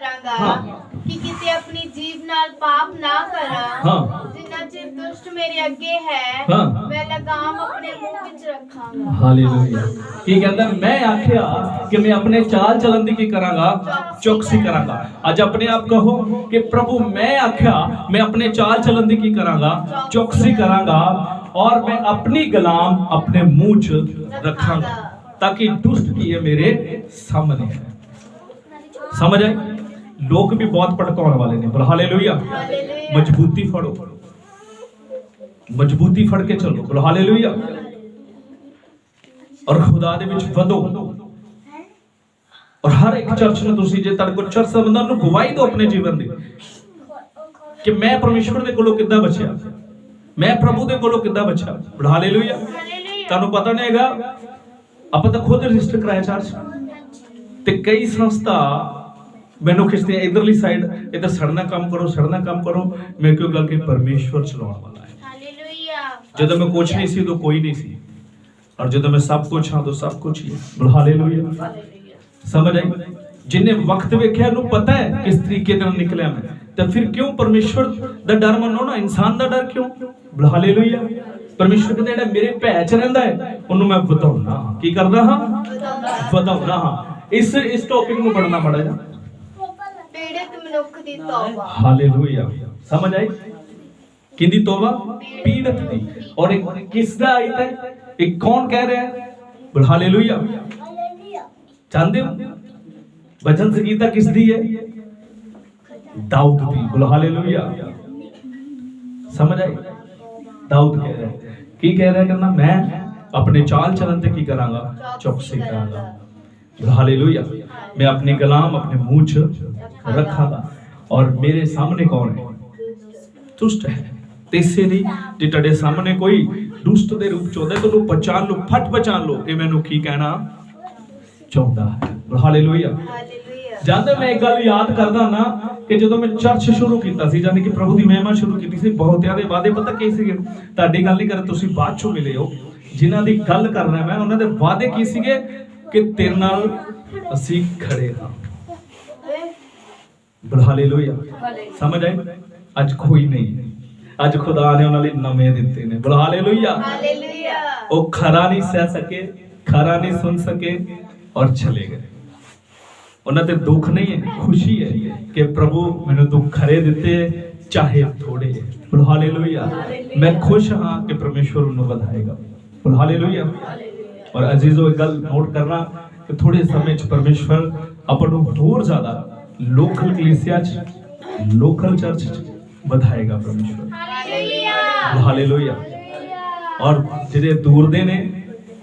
ਕਰਾਂਗਾ ਹਾਂ। ਕਿ ਕਿਤੇ ਆਪਣੀ ਜੀਭ ਨਾਲ ਪਾਪ ਨਾ ਕਰਾਂ। ਹਾਂ। ਜਿੰਨਾ ਚਿਰ ਦੁਸ਼ਟ ਮੇਰੇ ਅੱਗੇ ਹੈ ਹਾਂ। ਮੈਂ ਲਗਾਮ ਆਪਣੇ ਮੂੰਹ ਵਿੱਚ ਰੱਖਾਂਗਾ। ਹਾਲੇਲੂਇਆ ਕੀ ਕਹਿੰਦਾ? ਮੈਂ ਆਖਿਆ ਕਿ ਮੈਂ ਆਪਣੇ ਚਾਲ ਚਲਨ ਦੀ ਕੀ ਕਰਾਂਗਾ? ਚੌਕਸੀ ਕਰਾਂਗਾ। ਅੱਜ ਆਪਣੇ ਆਪ ਕਹੋ ਕਿ ਪ੍ਰਭੂ ਮੈਂ ਆਖਿਆ ਮੈਂ ਆਪਣੇ ਚਾਲ ਚਲਨ ਦੀ ਕੀ ਕਰਾਂਗਾ? ਚੌਕਸੀ ਕਰਾਂਗਾ ਔਰ ਮੈਂ ਆਪਣੀ ਗੁਲਾਮ ਆਪਣੇ ਮੂੰਹ 'ਚ ਰੱਖਾਂਗਾ। ਤਾਂ ਕਿ ਦੁਸ਼ਟ ਕੀ ਹੈ ਮੇਰੇ ਸਾਹਮਣੇ ਹੈ। ਸਮਝ ਆਈ? ਲੋਕ ਵੀ ਬਹੁਤ ਭਟਕਾਉਣ ਵਾਲੇ ਨੇ ਪਰ ਹਾਲੇਲੂਇਆ। ਮਜ਼ਬੂਤੀ ਫੜੋ। ਮਜ਼ਬੂਤੀ ਫੜ ਕੇ ਚੱਲੋ ਬੋਲੋ ਹਾਲੇਲੂਇਆ ਔਰ ਖੁਦਾ ਦੇ ਵਿੱਚ ਵਧੋ। ਔਰ ਹਰ ਇੱਕ ਚਰਚ ਨੂੰ ਤੁਸੀਂ ਜੇ ਤੁਹਾਡੇ ਕੋਲ ਚਰਚ ਸੰਬੰਧਾਂ ਨੂੰ ਗਵਾਹੀ ਦਿਓ ਆਪਣੇ ਜੀਵਨ ਦੀ। ਕਿ ਮੈਂ ਪਰਮੇਸ਼ਵਰ ਦੇ ਕੋਲੋਂ ਕਿੱਦਾਂ ਬਚਿਆ? ਮੈਂ ਪ੍ਰਭੂ ਦੇ ਕੋਲੋਂ ਕਿੱਦਾਂ ਬਚਿਆ? ਬੋਲੋ ਹਾਲੇਲੂਇਆ ਹਾਲੇਲੂਇਆ ਤੁਹਾਨੂੰ ਪਤਾ ਨਹੀਂ ਹੈਗਾ ਆਪਾਂ ਤਾਂ ਖੁਦ ਰਜਿਸਟਰ ਕਰਾਇਆ ਚਰਚ। ਤੇ ਕਈ ਸੰਸਥਾ ਮੈਨੂੰ ਖਿੱਚਦੇ ਆ ਇਧਰਲੀ ਸਾਈਡ ਤਾਂ ਸੜਨਾ ਕੰਮ ਕਰੋ ਸੜਨਾ ਕੰਮ ਕਰੋ। ਮੈਂ ਕਿਉਂ ਗੱਲ ਕਿ ਪਰਮੇਸ਼ਵਰ ਚਲਾਉਣ ਵਾਲਾ ਹੈ। ਹਾਲੇਲੂਇਆ ਜਦੋਂ ਮੈਂ ਕੁਛ ਨਹੀਂ ਸੀ ਉਦੋਂ ਕੋਈ ਨਹੀਂ ਸੀ। ਔਰ ਜਦੋਂ ਮੈਂ ਸਭ ਕੁਝ ਹਾਂ ਤਾਂ ਸਭ ਕੁਝ ਹੀ ਹੈ। ਹਾਲੇਲੂਇਆ ਸਮਝ ਆਈ? ਜਿੰਨੇ ਵਕਤ ਵੇਖਿਆ ਨੂੰ ਪਤਾ ਹੈ ਕਿਸ ਤਰੀਕੇ ਨਾਲ ਨਿਕਲਿਆ ਮੈਂ। ਤਾਂ ਫਿਰ ਕਿਉਂ ਪਰਮੇਸ਼ਵਰ ਦਾ ਡਰ ਮੰਨੋ ਨਾ? ਇਨਸਾਨ ਦਾ ਡਰ ਕਿਉਂ? ਬੋਲ ਹਾਲੇਲੂਇਆ ਪਰਮੇਸ਼ਵਰ ਕਹਿੰਦਾ ਜਿਹੜਾ ਮੇਰੇ ਭੈ ਚ ਰਹਿੰਦਾ ਹੈ ਉਹਨੂੰ ਮੈਂ ਹਾਂ। ਕੀ ਕਰਦਾ ਹਾਂ? ਵਧਾਉਣਾ ਹਾਂ। ਇਸ ਇਸ ਟੌਪਿਕ ਨੂੰ ਪੜਨਾ ਮੜਾ ਜਾ ਮਨੁੱਖ ਦੀ ਤੌਬਾ। ਹਾਲੇਲੂਇਆ। ਸਮਝ ਆਈ? ਕਿੰਦੀ ਤੋਬਾ? ਪੀੜਤ ਦੀ। ਔਰ ਇਹ ਕਿਸ ਦਾ ਆਇਤ ਹੈ? ਇਹ ਕੌਣ ਕਹਿ ਰਿਹਾ ਹੈ? ਬੋਲ ਹਾਲੇਲੂਇਆ। ਚਾਹੁੰਦੇ ਹੋ? ਭਜਨ ਸੰਗੀਤਾ ਕਿਸ ਦੀ ਹੈ? ਦਾਊਦ ਦੀ। ਬੋਲ ਹਾਲੇਲੂਇਆ। ਸਮਝ ਆਈ? ਦਾਊਦ ਕਹਿ ਰਿਹਾ। ਕੀ ਕਹਿ ਰਿਹਾ ਕਹਿੰਦਾ ਮੈਂ ਆਪਣੇ ਚਾਲ ਚਲਨ ਤੇ ਕੀ ਕਰਾਂਗਾ? ਚੌਕਸੀ ਕਰਾਂਗਾ। ਹਾਲੇਲੂਇਆ ਮੈਂ ਆਪਣੀ ਗੁਲਾਮ ਆਪਣੇ ਮੂੰਹ 'ਚ ਰੱਖਾਂਗਾ ਔਰ ਮੇਰੇ ਸਾਹਮਣੇ ਕੌਣ ਹੈ ਦੁਸ਼ਟ ਹੈ ਤੇ ਇਸੇ ਲਈ ਜੇ ਤੁਹਾਡੇ ਸਾਹਮਣੇ ਕੋਈ ਦੁਸ਼ਟ ਦੇ ਰੂਪ ਚ ਆਉਂਦਾ ਤਾਂ ਉਹਨੂੰ ਪਛਾਣ ਲਓ ਫਟ ਪਛਾਣ ਲਓ ਕਿ ਮੈਨੂੰ ਕੀ ਕਹਿਣਾ ਚਾਹੁੰਦਾ ਹੈ ਹਾਲੇਲੂਇਆ ਹਾਲੇਲੂਇਆ ਜਦ ਮੈਂ ਇੱਕ ਗੱਲ ਯਾਦ ਕਰਦਾ ਨਾ ਕਿ ਜਦੋਂ ਮੈਂ ਚਰਚ ਸ਼ੁਰੂ ਕੀਤਾ ਸੀ ਯਾਨੀ ਕਿ ਪ੍ਰਭੂ ਦੀ ਮਹਿਮਾ ਸ਼ੁਰੂ ਕੀਤੀ ਸੀ ਬਹੁਤਿਆਂ ਦੇ ਵਾਅਦੇ ਪਤਾ ਕੀ ਸੀਗੇ ਤੁਹਾਡੀ ਗੱਲ ਨਹੀਂ ਕਰ ਤੁਸੀਂ ਬਾਅਦ ਚੋਂ ਮਿਲੇ ਹੋ ਜਿਨ੍ਹਾਂ ਦੀ ਗੱਲ ਕਰ ਰਿਹਾ ਮੈਂ ਉਹਨਾਂ ਦੇ ਵਾਅਦੇ ਕੀ ਸੀਗੇ ਕਿ ਤੇਰੇ ਨਾਲ ਅਸੀਂ ਖੜੇ ਹਾਂ। ਬੋਲ ਹਾਲੇਲੂਇਆ। ਸਮਝ ਆਈ? ਅੱਜ ਕੋਈ ਨਹੀਂ। ਅੱਜ ਖੁਦਾ ਨੇ ਉਹਨਾਂ ਲਈ ਨਵੇਂ ਦਿੱਤੇ ਨੇ। ਬੋਲ ਹਾਲੇਲੂਇਆ। ਉਹ ਖਰਾ ਨਹੀਂ ਸਹਿ ਸਕੇ ਖਰਾ ਨਹੀਂ ਸੁਣ ਸਕੇ ਔਰ ਚਲੇ ਗਏ। ਉਹਨਾਂ ਤੇ ਦੁੱਖ ਨਹੀਂ ਹੈ ਖੁਸ਼ੀ ਹੈ ਕਿ ਪ੍ਰਭੂ ਮੈਨੂੰ ਦੁੱਖ ਖਰੇ ਦਿੱਤੇ ਚਾਹੇ ਥੋੜੇ ਹਾਲੇਲੂਇਆ। ਮੈਂ ਖੁਸ਼ ਹਾਂ ਕਿ ਪਰਮੇਸ਼ਵਰ ਨੂੰ ਵਧਾਏਗਾ। ਹਾਲੇਲੂਇਆ। ਔਰ ਅਜ਼ੀਜ਼ੋ ਇੱਕ ਗੱਲ ਨੋਟ ਕਰਨਾ ਕਿ ਥੋੜੇ ਸਮੇਂ ਚ ਪਰਮੇਸ਼ਵਰ ਆਪਾਂ ਨੂੰ ਹੋਰ ਜ਼ਿਆਦਾ ਲੋਕਲ ਕਲੀਸਿਆ ਚ ਲੋਕਲ ਚਰਚ ਚ ਵਧਾਏਗਾ ਪਰਮੇਸ਼ਵਰ। ਹਾਲੇਲੂਇਆ ਹਾਲੇਲੂਇਆ ਔਰ ਜਿਹੜੇ ਦੂਰ ਦੇ ਨੇ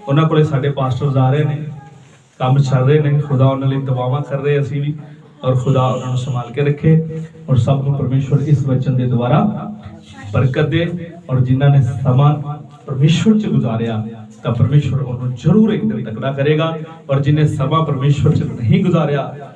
ਉਹਨਾਂ ਕੋਲੇ ਸਾਡੇ ਪਾਸਟਰਸ ਆ ਰਹੇ ਨੇ ਕੰਮ ਚੱਲ ਰਹੇ ਨੇ ਖੁਦਾ ਉਹਨਾਂ ਲਈ ਦੁਆਵਾਂ ਕਰ ਰਹੇ ਅਸੀਂ ਵੀ ਔਰ ਖੁਦਾ ਉਹਨਾਂ ਨੂੰ ਸੰਭਾਲ ਕੇ ਰੱਖੇ ਔਰ ਸਭ ਨੂੰ ਪਰਮੇਸ਼ਵਰ ਇਸ ਵਚਨ ਦੇ ਦੁਆਰਾ ਬਰਕਤ ਦੇ ਔਰ ਜਿਨ੍ਹਾਂ ਨੇ ਸਮਾਂ ਪਰਮੇਸ਼ਵਰ ਚ ਗੁਜ਼ਾਰਿਆ, ਤਾਂ ਪਰਮੇਸ਼ਵਰ ਉਹਨੂੰ ਜ਼ਰੂਰ ਇੱਕ ਦਿਨ ਤਕੜਾ ਕਰੇਗਾ। ਔਰ ਜਿਨੇ ਸਮਾਂ ਪਰਮੇਸ਼ਵਰ ਚ ਨਹੀਂ ਗੁਜ਼ਾਰਿਆ